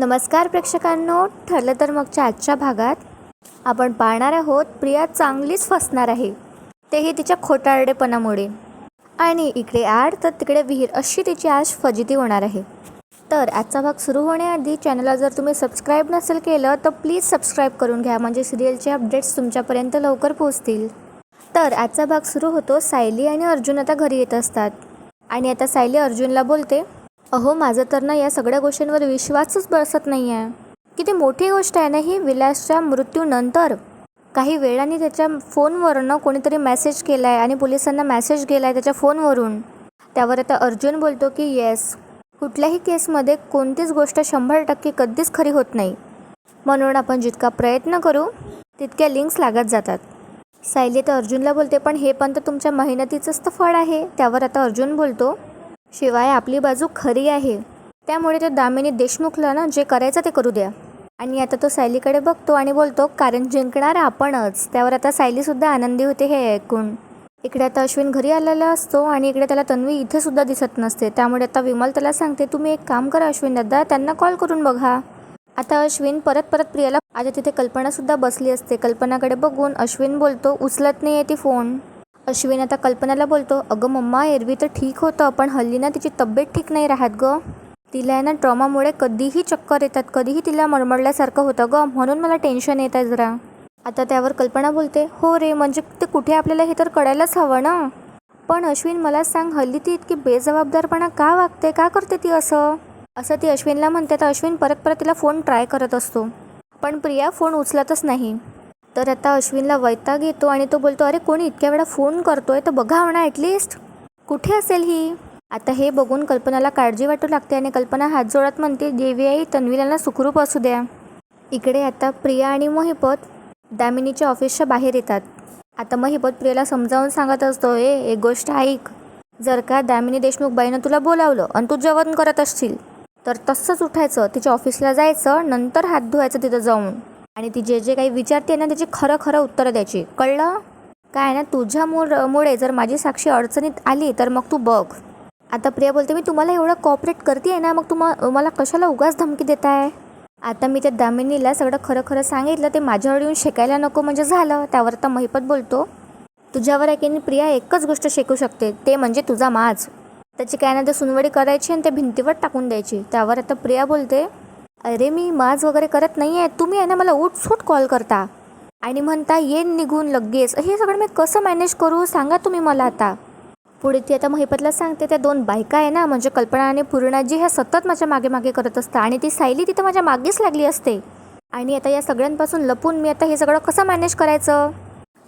नमस्कार प्रेक्षकांनो ठरलं तर मगच्या आजच्या भागात आपण पाहणार आहोत प्रिया चांगलीच फसणार आहे. तेही तिच्या खोटारडेपणामुळे. आणि इकडे आड तर तिकडे विहीर अशी तिची आज फजिती होणार आहे. तर आजचा भाग सुरू होण्याआधी चॅनलला जर तुम्ही सबस्क्राईब नसेल केलं तर प्लीज सबस्क्राईब करून घ्या. म्हणजे सिरियलचे अपडेट्स तुमच्यापर्यंत लवकर पोहोचतील. तर आजचा भाग सुरू होतो सायली आणि अर्जुन आता घरी येत असतात. आणि आता सायली अर्जुनला बोलते अहो माझं तर ना या सगळ्या गोष्टींवर विश्वासच बसत नाही आहे किती मोठी गोष्ट आहे ना ही विलासच्या मृत्यूनंतर. काही वेळाने त्याच्या फोनवरनं कोणीतरी मेसेज केला आहे आणि पोलिसांना मेसेज गेला आहे त्याच्या फोनवरून. त्यावर आता अर्जुन बोलतो की येस कुठल्याही केसमध्ये कोणतीच गोष्ट शंभर टक्के कधीच खरी होत नाही. म्हणून आपण जितका प्रयत्न करू तितक्या लिंक्स लागत जातात. सायली तर अर्जुनला बोलते पण हे पण तर तुमच्या मेहनतीचंच तर फळ आहे. त्यावर आता अर्जुन बोलतो शिवाय आपली बाजू खरी आहे. त्यामुळे त्या दामिनी देशमुखला ना जे करायचं ते करू द्या. आणि आता तो सायलीकडे बघतो आणि बोलतो कारण जिंकणार आपणच. त्यावर आता सायलीसुद्धा आनंदी होते हे ऐकून. इकडे आता अश्विन घरी आलेला असतो आणि इकडे त्याला तन्वी इथे सुद्धा दिसत नसते. त्यामुळे आता विमल त्याला सांगते तुम्ही एक काम करा अश्विन दादा त्यांना कॉल करून बघा. आता अश्विन परत परत प्रियाला आता तिथे कल्पनासुद्धा बसली असते. कल्पनाकडे बघून अश्विन बोलतो उचलत नाही आहे ती फोन. अश्विन आता कल्पनाला बोलतो अगं मम्मा एरवी तर ठीक होतं पण हल्ली ना तिची तब्येत ठीक नाही राहत ग. तिला आहे ना ट्रॉमामुळे कधीही चक्कर येतात कधीही तिला मळमळल्यासारखं होतं ग म्हणून मला टेन्शन येत आहे जरा. आता त्यावर कल्पना बोलते हो रे म्हणजे ते कुठे आपल्याला हे तर कळायलाच हवं ना? पण अश्विन मला सांग हल्ली ती इतकी बेजबाबदारपणा का वागते का करते ती असं? असं ती अश्विनला म्हणते तर अश्विन परत परत तिला फोन ट्राय करत असतो. पण प्रिया फोन उचलतच नाही. तर आता अश्विनला वैताग येतो आणि तो बोलतो अरे कोणी इतक्या वेळा फोन करतोय? तर बघा म्हणा ॲटलिस्ट कुठे असेल ही? आता हे बघून कल्पनाला काळजी वाटू लागते आणि कल्पना हात जोडत म्हणते देवी आई तन्वीलाना सुखरूप असू द्या. इकडे आता प्रिया आणि महिपत दामिनीच्या ऑफिसच्या बाहेर येतात. आता मोहिपत प्रियाला समजावून सांगत असतो ए एक गोष्ट ऐक. जर का दामिनी देशमुख बाईनं तुला बोलावलं आणि तू जेवण करत असशील तर तसंच उठायचं तिच्या ऑफिसला जायचं नंतर हात धुवायचं तिथं जाऊन. आणि ती जे जे काही विचारते ना त्याची खरं खरं उत्तरं द्यायची. कळलं? काय ना तुझ्या मुळे जर माझी साक्षी अडचणीत आली तर मग तू बघ. आता प्रिया बोलते मी तुम्हाला एवढं कॉपरेट करते ना मग तुम्हा मला कशाला उगाच धमकी देताय? आता मी त्या दामिनीला सगळं खरं खरं सांगितलं ते माझ्यावर येऊन शिकायला नको म्हणजे झालं. त्यावर आता महिपत बोलतो तुझ्यावर आहे की प्रिया एकच गोष्ट शिकू शकते ते म्हणजे तुझा माज. त्याची काय ना ते सुनवडी करायची आणि ते भिंतीवर टाकून द्यायची. त्यावर आता प्रिया बोलते अरे मी माज वगैरे करत नाही आहे तुम्ही आहे ना मला उठसूट कॉल करता. आणि म्हणता येईन निघून लगेच. हे सगळं मी कसं मॅनेज करू सांगा तुम्ही मला आता. पुढे ती आता महिपतला सांगते त्या दोन बायका आहे ना म्हणजे कल्पना आणि पूर्णाजी ह्या सतत माझ्या मागे मागे करत असतात आणि ती सायली तिथं माझ्या मागेच लागली असते. आणि आता या सगळ्यांपासून लपून मी आता हे सगळं कसं मॅनेज करायचं?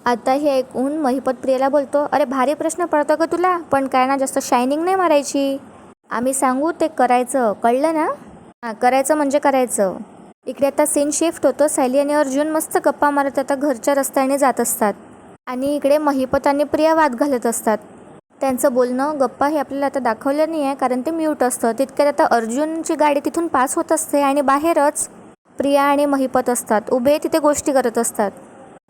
आता हे ऐकून महिपत प्रियाला बोलतो अरे भारी प्रश्न पडतो का तुला पण काय ना जास्त शायनिंग नाही मारायची. आम्ही सांगू ते करायचं. कळलं ना? हां करायचं म्हणजे करायचं. इकडे आता सीन शिफ्ट होतो. सायली आणि अर्जुन मस्त गप्पा मारत आता घरच्या रस्त्याने जात असतात. आणि इकडे महिपत आणि प्रिया वाद घालत असतात. त्यांचं बोलणं गप्पा हे आपल्याला आता दाखवलं नाही आहे कारण ते म्यूट असतं. तितक्यात आता अर्जुनची गाडी तिथून पास होत असते आणि बाहेरच प्रिया आणि महिपत असतात. उभे तिथे गोष्टी करत असतात.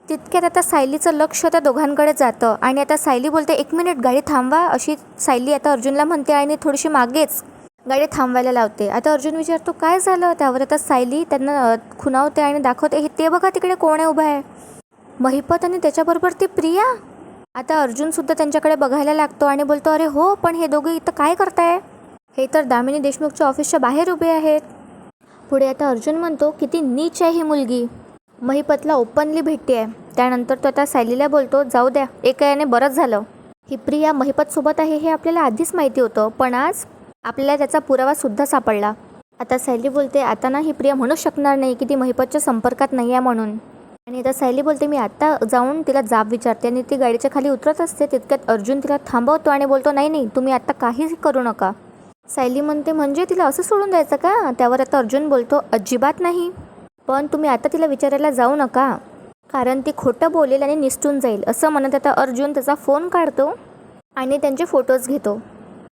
तितक्यात आता सायलीचं लक्ष त्या दोघांकडे जातं. आणि आता सायली बोलते एक मिनिट गाडी थांबवा अशी सायली आता अर्जुनला म्हणते आणि थोडीशी मागेच गाडी थांबवायला लावते. आता अर्जुन विचारतो काय झालं? त्यावर आता सायली त्यांना खुणावते आणि दाखवते हे ते बघा तिकडे कोण आहे उभा आहे. महिपत आणि त्याच्याबरोबर ती प्रिया? आता अर्जुनसुद्धा त्यांच्याकडे बघायला लागतो आणि बोलतो अरे हो पण हे दोघे इथं काय करताय? हे तर दामिनी देशमुखच्या ऑफिसच्या बाहेर उभे आहेत. पुढे आता अर्जुन म्हणतो किती नीच आहे ही मुलगी. महिपतला ओपनली भेटते आहे. त्यानंतर तो आता सायलीला बोलतो जाऊ द्या एका याने बरंच झालं. ही प्रिया महिपतसोबत आहे हे आपल्याला आधीच माहिती होतं पण आज आपल्याला त्याचा पुरावासुद्धा सापडला. आता सायली बोलते आता ना ही प्रिया म्हणू शकणार नाही की ती महिपतच्या संपर्कात नाही आहे म्हणून. आणि आता सायली बोलते मी आत्ता जाऊन तिला जाब विचारते आणि ती गाडीच्या खाली उतरत असते. तितक्यात अर्जुन तिला थांबवतो आणि बोलतो नाही नाही तुम्ही आत्ता काहीच करू नका. सायली म्हणते म्हणजे तिला असं सोडून द्यायचं का? त्यावर आता अर्जुन बोलतो अजिबात नाही. पण तुम्ही आता तिला विचारायला जाऊ नका. कारण ती खोटं बोलेल आणि निसटून जाईल. असं म्हणत आता अर्जुन त्याचा फोन काढतो आणि त्यांचे फोटोज घेतो.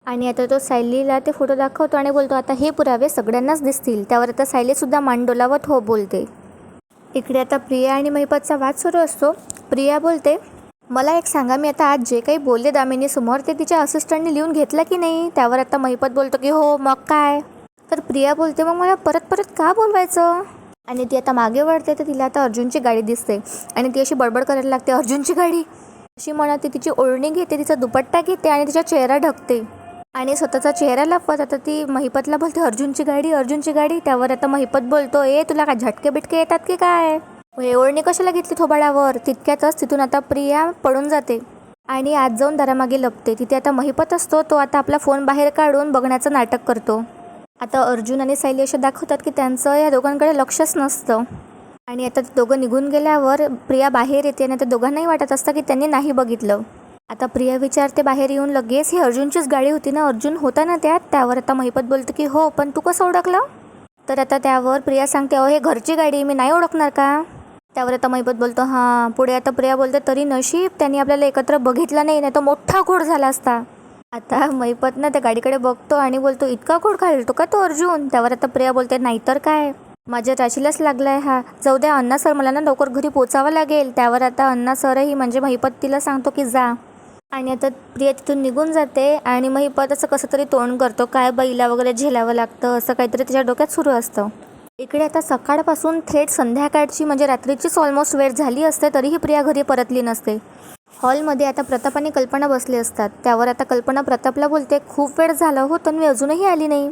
आणि आता तो सायलीला ते फोटो दाखवतो आणि बोलतो आता हे पुरावे सगळ्यांनाच दिसतील. त्यावर आता सायलीसुद्धा मान डोलावत हो बोलते. इकडे आता प्रिया आणि महिपतचा वाद सुरू असतो. प्रिया बोलते मला एक सांगा मी आता आज जे काही बोलले दामिनी समोर ते तिच्या असिस्टंटने लिहून घेतलं की नाही? त्यावर आता महिपत बोलतो की हो मग काय? तर प्रिया बोलते मग मला परत परत का बोलवायचं? आणि ती आता मागे वळते तर तिला आता अर्जुनची गाडी दिसते. आणि ती अशी बडबड करायला लागते अर्जुनची गाडी? अशी म्हणा ती तिची ओढणी घेते तिचा दुपट्टा घेते आणि तिचा चेहरा ढकते. आणि स्वतःचा चेहरा लपवत आता ती महिपतला बोलते अर्जुनची गाडी अर्जुनची गाडी. त्यावर आता महिपत बोलतो ए तुला काय झटके बिटके येतात की काय? मग हे कशाला घेतली थोबाडावर? तितक्यातच तिथून आता प्रिया पडून जाते. आणि आज जाऊन दरामागे लपते. तिथे आता महिपत असतो तो आता आपला फोन बाहेर काढून बघण्याचं नाटक करतो. आता अर्जुन आणि सायली असे दाखवतात की त्यांचं या दोघांकडे लक्षच नसतं. आणि आता दोघं निघून गेल्यावर प्रिया बाहेर येते आणि आता दोघांनाही वाटत असतं की त्यांनी नाही बघितलं. आता प्रिया विचारते बाहेर येऊन लगेच ही अर्जुनचीच गाडी होती ना? अर्जुन होता ना त्यात? त्यावर आता महिपत बोलतो की हो पण तू कसं ओळखलं? तर आता त्यावर प्रिया सांगते अहो हे घरची गाडी मी नाही ओळखणार का? त्यावर आता महिपत बोलतो हां पुढे आता प्रिया बोलते तरी नशीब त्यांनी आपल्याला एकत्र बघितलं नाही नाही तर मोठा घोड झाला असता. आता महिपत ना त्या गाडीकडे बघतो आणि बोलतो इतका घोड घालतो का तो अर्जुन? त्यावर आता प्रिया बोलते नाहीतर काय? माझ्या राशीलाच लागलाय हा. जाऊ द्या अण्णा सर मला ना लवकर घरी पोचावं लागेल. त्यावर आता अण्णा सरही म्हणजे महिपत तिला सांगतो की जा. आणि आता प्रिया तिथून निघून जाते आणि मग हे परत असं कसं तरी तोंड करतो काय बैला वगैरे झेलावं लागतं असं काहीतरी तिच्या डोक्यात सुरू असतं. इकडे आता सकाळपासून थेट संध्याकाळची म्हणजे रात्रीचीच ऑलमोस्ट वेळ झाली असते तरीही प्रिया घरी परतली नसते. हॉलमध्ये आता प्रताप आणि कल्पना बसले असतात. त्यावर आता कल्पना प्रतापला बोलते खूप वेळ झाला हो तन्वी अजूनही आली नाही.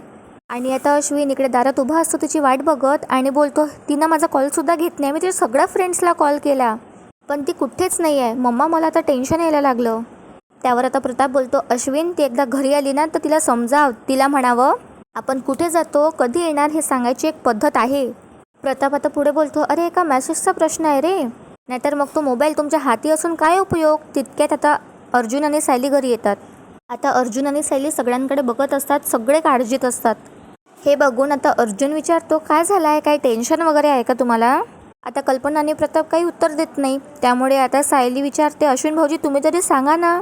आणि आता अश्विन इकडे दारात उभा असतो तिची वाट बघत आणि बोलतो तिनं माझा कॉलसुद्धा घेत नाही मी तिच्या सगळ्या फ्रेंड्सला कॉल केला. पण ती कुठेच नाही आहे मम्मा मला आता टेन्शन यायला लागलं. त्यावर आता प्रताप बोलतो अश्विन ती एकदा घरी आली ना तर तिला समजाव तिला म्हणावं आपण कुठे जातो कधी येणार हे सांगायची एक पद्धत आहे. प्रताप आता पुढे बोलतो अरे एका मॅसेजचा प्रश्न आहे रे. नाहीतर मग तो मोबाईल तुमच्या हाती असून काय उपयोग? तितक्यात आता अर्जुन आणि सायली घरी येतात. आता अर्जुन आणि सायली सगळ्यांकडे बघत असतात सगळे काळजीत असतात. हे बघून आता अर्जुन विचारतो काय झालं आहे काय टेन्शन वगैरे आहे का तुम्हाला? आता कल्पना आणि प्रताप काही उत्तर देत नाही. त्यामुळे आता सायली विचारते अश्विन भाऊजी तुम्ही तरी सांगा ना.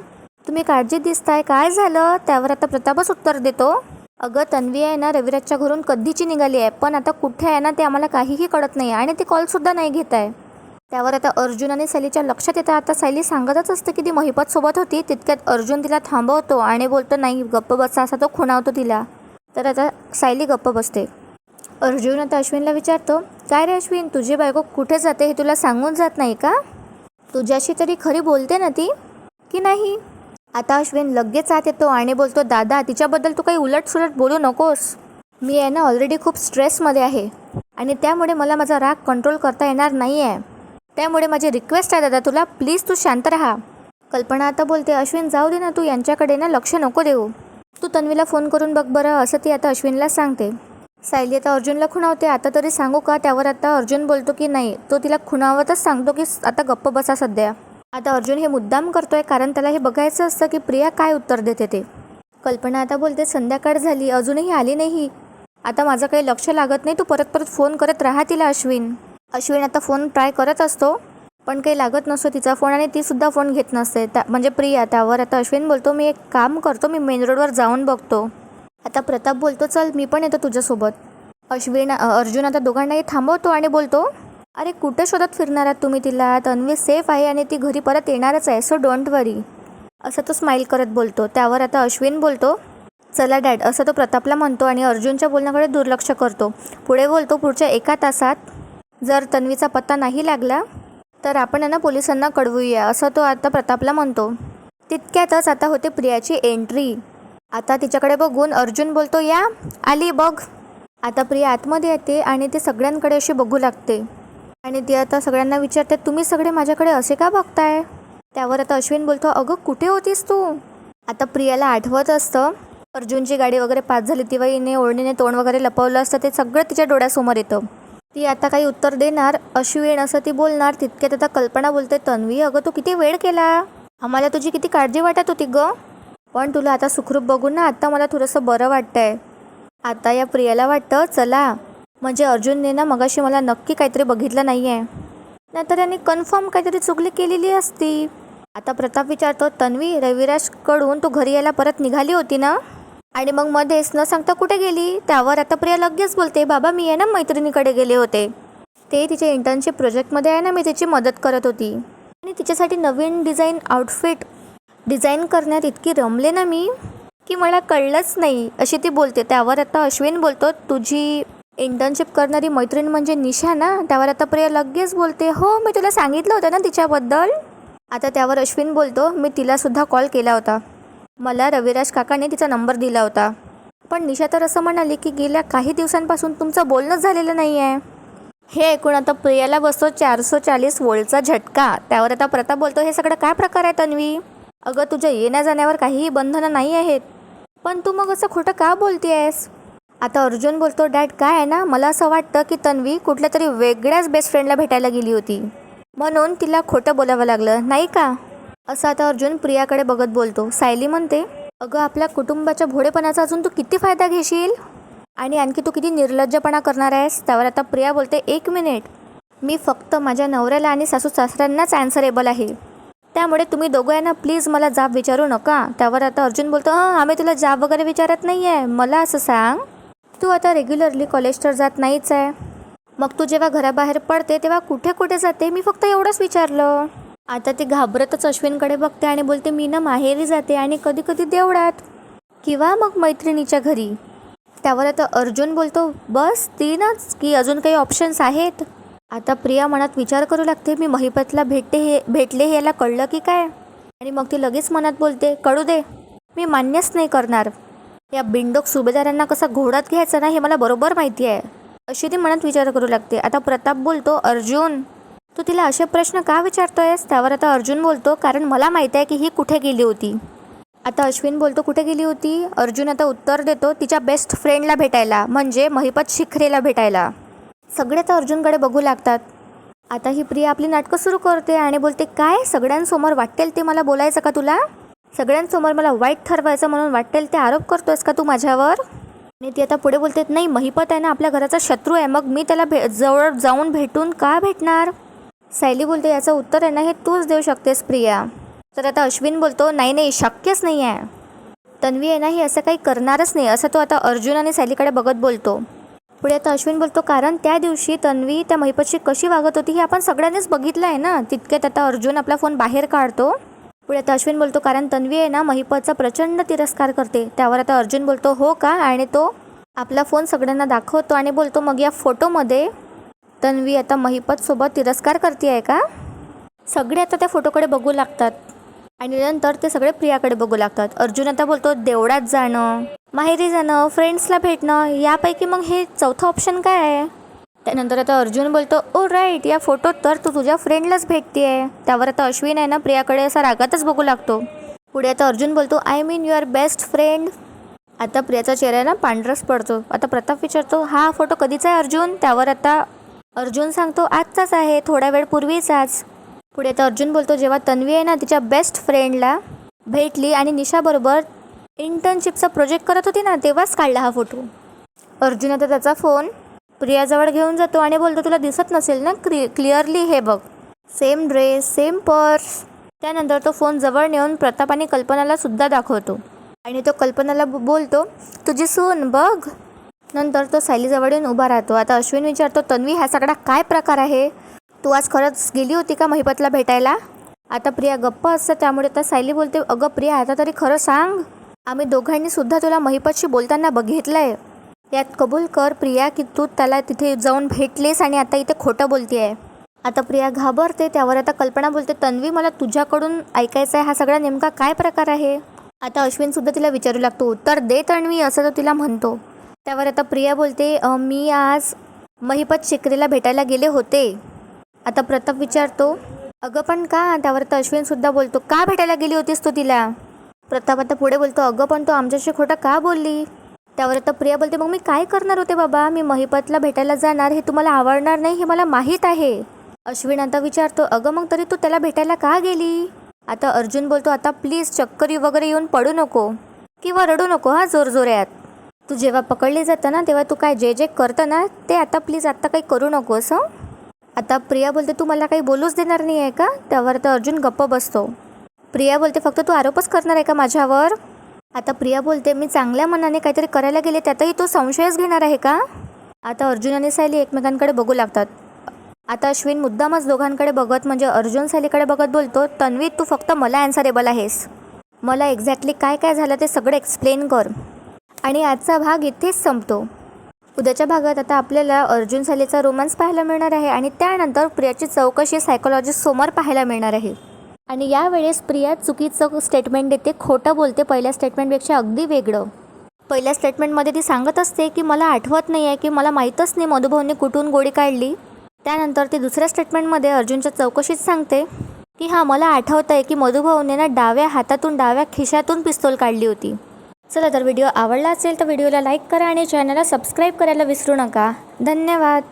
तुम्ही काळजीत दिसताय. काय झालं? त्यावर आता प्रतापच उत्तर देतो. अगं तन्वी आहे ना रविराजच्या घरून कधीची निघाली आहे पण आता कुठे आहे ना ते आम्हाला काहीही कळत नाही आणि ती कॉलसुद्धा नाही घेत आहे. त्यावर आता अर्जुन आणि सैलीच्या लक्षात येतं. आता सायली सांगतच असते की ती महिपत सोबत होती तितक्यात अर्जुन तिला थांबवतो आणि बोलतो नाही गप्प बसा असा तो खुणावतो तिला. तर आता सायली गप्प बसते. अर्जुन आता अश्विनला विचारतो काय रे अश्विन तुझी बायको कुठे जाते हे तुला सांगून जात नाही का? तुझ्याशी तरी खरी बोलते ना ती? की नाही? आता अश्विन लगेच आत येतो आणि बोलतो दादा तिच्याबद्दल तू काही उलटसुलट बोलू नकोस. मी आहे ना ऑलरेडी खूप स्ट्रेसमध्ये आहे आणि त्यामुळे मला माझा राग कंट्रोल करता येणार नाही आहे त्यामुळे माझी रिक्वेस्ट आहे दादा तुला प्लीज तू शांत राहा. कल्पना आता बोलते अश्विन जाऊ दे ना तू यांच्याकडे ना लक्ष नको देऊ. तू तन्वीला फोन करून बघ बरं असं ती आता अश्विनला सांगते. सायली आता अर्जुनला खुणावते आता तरी सांगू का? त्यावर आता अर्जुन बोलतो की नाही तो तिला खुणावतच सांगतो की आता गप्प बसा सध्या. आता अर्जुन हे मुद्दाम करतोय कारण त्याला हे बघायचं असतं की प्रिया काय उत्तर देते ते. कल्पना आता बोलते संध्याकाळ झाली अजूनही आली नाही. आता माझं काही लक्ष लागत नाही तू परत परत फोन करत राहा तिला अश्विन. अश्विन आता फोन ट्राय करत असतो पण काही लागत नसतो तिचा फोन आणि ती सुद्धा फोन घेत नसते. त्या म्हणजे प्रिया त्यावर आता अश्विन बोलतो मी एक काम करतो मी मेन रोडवर जाऊन बघतो. आता प्रताप बोलतो चल मी पण येतो तुझ्यासोबत. अश्विन अर्जुन आता दोघांनाही थांबवतो आणि बोलतो अरे कुठे शोधत फिरणार आहात तुम्ही तिला? तन्वी सेफ आहे आणि ती घरी परत येणारच आहे सो डोंट वरी असं तो स्माईल करत बोलतो. त्यावर आता अश्विन बोलतो चला डॅड असं तो प्रतापला म्हणतो आणि अर्जुनच्या बोलण्याकडे दुर्लक्ष करतो. पुढे बोलतो पुढच्या एका तासात जर तन्वीचा पत्ता नाही लागला तर आपण यांना पोलिसांना कळवूया असं तो आता प्रतापला म्हणतो. तितक्यातच आता होते प्रियाची एंट्री आता तिच्याकडे बघून अर्जुन बोलतो या आली बघ. आता प्रिया आतमध्ये येते आणि ती सगळ्यांकडे अशी बघू लागते. आणि ती आता सगळ्यांना विचारते तुम्ही सगळे माझ्याकडे असे का बघताय? त्यावर आता अश्विन बोलतो अगं कुठे होतीस तू? आता प्रियाला आठवत असतं अर्जुनची गाडी वगैरे पास झाली तेव्हा हिने ओढणीने तोंड वगैरे लपवलं असतं ते सगळं तिच्या डोळ्यासमोर येतं. ती आता काही उत्तर देणार अश्विन असं ती बोलणार तितक्यात आता कल्पना बोलते तन्वी अगं तू किती वेळ केला? आम्हाला तुझी किती काळजी वाटत होती ग? पण तुला आता सुखरूप बघून ना आता मला थोडंसं बरं वाटतंय. आता या प्रियाला वाटतं चला म्हणजे अर्जुनने ना मगाशी मला नक्की काहीतरी बघितलं नाही आहे नाहीतर यांनी कन्फर्म काहीतरी चुगली केलेली असती. आता प्रताप विचारतो तन्वी रविराजकडून तू घरी यायला परत निघाली होती ना? आणि मग मध्येच न सांगता कुठे गेली? त्यावर आता प्रिया लगेच बोलते बाबा मी आहे ना मैत्रिणीकडे गेले होते. ते तिच्या इंटर्नशिप प्रोजेक्टमध्ये आहे ना मी तिची मदत करत होती. आणि तिच्यासाठी नवीन डिझाईन आउटफिट डिझाईन करण्यात इतकी रमले ना मी की मला कळलंच नाही अशी ती बोलते. त्यावर आता अश्विन बोलतो तुझी इंटर्नशिप करणारी मैत्रीण म्हणजे निशा ना? त्यावर आता प्रिया लगेच बोलते. हो मी तुला सांगितलं होतं ना तिच्याबद्दल? आता त्यावर अश्विन बोलतो. मी तिलासुद्धा कॉल केला होता. मला रविराज काकाने तिचा नंबर दिला होता. पण निशा तर असं म्हणाली की गेल्या काही दिवसांपासून तुमचं बोलणंच झालेलं नाही आहे हे ऐकून आता प्रियाला बसतो चारशे चाळीस वोल्टचा झटका. त्यावर आता प्रताप बोलतो हे सगळं काय प्रकार आहे तन्वी अगं तुझ्या येण्या जाण्यावर काहीही बंधनं नाही आहेत. पण तू मग असं खोटं का बोलते आहेस आता अर्जुन बोलतो डॅड काय आहे ना? मला असं वाटतं की तन्वी कुठल्या तरी वेगळ्याच बेस्ट फ्रेंडला भेटायला गेली होती. म्हणून तिला खोटं बोलावं लागलं नाही का? असं आता अर्जुन प्रियाकडे बघत बोलतो. सायली म्हणते अगं आपल्या कुटुंबाच्या भोळेपणाचा अजून तू किती फायदा घेशील? आणि आणखी तू किती निर्लज्जपणा करणार आहेस? त्यावर आता प्रिया बोलते एक मिनिट. मी फक्त माझ्या नवऱ्याला आणि सासू सासऱ्यांनाच ॲन्सरेबल आहे. त्यामुळे तुम्ही दोघं आहे ना प्लीज मला जाब विचारू नका. त्यावर आता अर्जुन बोलतो हां आम्ही तुला जाब वगैरे विचारत नाही आहे मला असं सांग. तू आता रेग्युलरली कॉलेज तर जात नाहीच आहे. मग तू जेव्हा घराबाहेर पडते तेव्हा कुठे कुठे जाते? मी फक्त एवढंच विचारलं. आता ती घाबरतच अश्विनकडे बघते आणि बोलते मी ना माहेरी जाते आणि कधी कधी देवळात. किंवा मग मैत्रिणीच्या घरी. त्यावर आता अर्जुन बोलतो बस तीनच की अजून काही ऑप्शन्स आहेत? आता प्रिया मनात विचार करू लागते मी महिपतला भेटते हे भेटले हे याला कळलं की काय? आणि मग ती लगेच मनात बोलते कळू दे. मी मान्यच नाही करणार. या बिंडोक सुभेदारांना कसा घोडात घ्यायचा ना हे मला बरोबर माहिती आहे. अशी ती मनात विचार करू लागते. आता प्रताप बोलतो अर्जुन तू तिला असे प्रश्न का विचारतोयस? त्यावर आता अर्जुन बोलतो कारण मला माहीत आहे की ही कुठे गेली होती. आता अश्विन बोलतो कुठे गेली होती? अर्जुन आता उत्तर देतो तिच्या बेस्ट फ्रेंडला भेटायला म्हणजे महिपत शिखरेला भेटायला. सगळे तर अर्जुनकडे बघू लागतात. आता ही प्रिया आपली नाटकं सुरू करते आणि बोलते काय? सगळ्यांसमोर वाटेल ते मला बोलायचं का तुला? सगळ्यांसमोर मला वाईट ठरवायचं म्हणून वाटेल ते आरोप करतोयस का तू माझ्यावर? आणि ती आता पुढे बोलते नाही महिपत आहे ना आपल्या घराचा शत्रू आहे. मग मी त्याला भे जवळ जाऊन भेटून का भेटणार? सायली बोलते याचं उत्तर आहे ना हे तूच देऊ शकतेस प्रिया. तर आता अश्विन बोलतो नाही नाही शक्यच नाही आहे तन्वी आहे ना ही असं काही करणारच नाही असं तो आता अर्जुन आणि सायलीकडे बघत बोलतो. पुढे आता अश्विन बोलतो कारण त्या दिवशी तन्वी त्या महिपतशी कशी वागत होती हे आपण सगळ्यांनीच बघितलं आहे ना. तितक्यात आता अर्जुन आपला फोन बाहेर काढतो. पुढे आता अश्विन बोलतो कारण तन्वी आहे ना महिपतचा प्रचंड तिरस्कार करते. त्यावर आता अर्जुन बोलतो हो का? आणि तो आपला फोन सगळ्यांना दाखवतो आणि बोलतो मग या फोटोमध्ये तन्वी आता महिपतसोबत तिरस्कार करते आहे का? सगळे आता त्या फोटोकडे बघू लागतात. आणि नंतर ते सगळे प्रियाकडे बघू लागतात. अर्जुन आता बोलतो देवळात जाणं माहेरी जाणं फ्रेंड्सला भेटणं यापैकी मग हे चौथं ऑप्शन काय आहे? त्यानंतर आता अर्जुन बोलतो ओ राईट या फोटोत तर तू तुझ्या फ्रेंडलाच भेटते आहे त्यावर आता अश्विन आहे ना प्रियाकडे असा रागातच बघू लागतो. पुढे आता अर्जुन बोलतो I mean your best friend आता प्रियाचा चेहरा ना पांढरस पडतो. आता प्रताप विचारतो हा फोटो कधीचा आहे अर्जुन? त्यावर आता अर्जुन सांगतो आजचाच आहे थोड्या वेळ पूर्वीचाच. पुढे आता अर्जुन बोलतो जेव्हा तन्वी आहे ना तिच्या बेस्ट फ्रेंडला भेटली आणि निशाबरोबर इंटर्नशिपचा प्रोजेक्ट करत होती ना तेव्हाच काढला हा फोटो अर्जुन आता त्याचा फोन प्रियाजवळ घेऊन जातो आणि बोलतो तुला दिसत नसेल ना क्रि क्लिअरली हे बघ. Same dress same purse. त्यानंतर तो फोन जवळ नेऊन प्रताप आणि कल्पनाला सुद्धा दाखवतो. आणि तो कल्पनाला ब- बोलतो तुझी सून बघ. नंतर तो सायलीजवळ येऊन उभा राहतो. आता अश्विन विचारतो तन्वी हा सगळा काय प्रकार आहे? तू आज खरंच गेली होती का महिपतला भेटायला? आता प्रिया गप्प असतं त्यामुळे आता सायली बोलते अगं प्रिया आता तरी खरं सांग. आम्ही दोघांनी सुद्धा तुला महिपतशी बोलताना बघितलंय. यात कबूल कर प्रिया की तू त्याला तिथे जाऊन भेटलीस आणि आता इथे खोटं बोलते आहे आता प्रिया घाबरते त्यावर आता कल्पना बोलते तन्वी मला तुझ्याकडून ऐकायचं आहे हा सगळा नेमका काय प्रकार आहे? आता अश्विन सुद्धा तिला विचारू लागतो उत्तर दे तन्वी असं तो तिला म्हणतो. त्यावर आता प्रिया बोलते मी आज महिपत शिकरीला भेटायला गेले होते. आता प्रताप विचारतो अगं पण का? त्यावर तर अश्विन सुद्धा बोलतो का भेटायला गेली होतीस तू तिला? प्रताप आता पुढे बोलतो अगं पण तू आमच्याशी खोटं का बोलली? त्यावर आता प्रिया बोलते मग मी काय करणार होते बाबा? मी महिपतला भेटायला जाणार हे तुम्हाला आवडणार नाही हे मला माहीत आहे. अश्विन आता विचारतो अगं मग तरी तू त्याला भेटायला का गेली? आता अर्जुन बोलतो आता प्लीज चक्करी वगैरे येऊन पडू नको किंवा रडू नको हा जोरजोऱ्यात तू जेव्हा पकडली जातं ना तेव्हा तू काय जे जे करतं ना ते आता प्लीज आत्ता काही करू नकोस हं? आता प्रिया बोलते तू मला काही बोलूच देणार नाही आहे का? त्यावर तर अर्जुन गप्प बसतो. प्रिया बोलते फक्त तू आरोपच करणार आहे का माझ्यावर? आता प्रिया बोलते मी चांगल्या मनाने काहीतरी करायला गेले त्यातही तो संशयच घेणार आहे का? आता अर्जुन आणि सायली एकमेकांकडे बघू लागतात. आता अश्विन मुद्दामच दोघांकडे बघत म्हणजे अर्जुन सायलीकडे बघत बोलतो तन्वी तू फक्त मला ॲन्सरेबल आहेस. मला एक्झॅक्टली काय काय झालं ते सगळं एक्सप्लेन कर. आणि आजचा भाग इथेच संपतो. उद्याच्या भागात आता आपल्याला अर्जुन सालीचा रोमांस पाहायला मिळणार आहे आणि त्यानंतर प्रियाची चौकशी सायकोलॉजी समोर पाहायला मिळणार आहे. आणि यावेळेस प्रिया चुकीचं स्टेटमेंट देते खोटं बोलते पहिल्या स्टेटमेंटपेक्षा अगदी वेगळं. पहिल्या स्टेटमेंटमध्ये ती सांगत असते की मला आठवत नाही आहे की मला माहीतच नाही मधुभाऊने कुठून गोळी काढली. त्यानंतर ती दुसऱ्या स्टेटमेंटमध्ये अर्जुनच्या चौकशीत सांगते की हां मला आठवतं आहे की मधुभाऊने ना डाव्या हातातून डाव्या खिशातून पिस्तोल काढली होती. चला तर व्हिडिओ आवडला असेल तर व्हिडिओला लाईक करा आणि चॅनलला सबस्क्राईब करायला विसरू नका. धन्यवाद.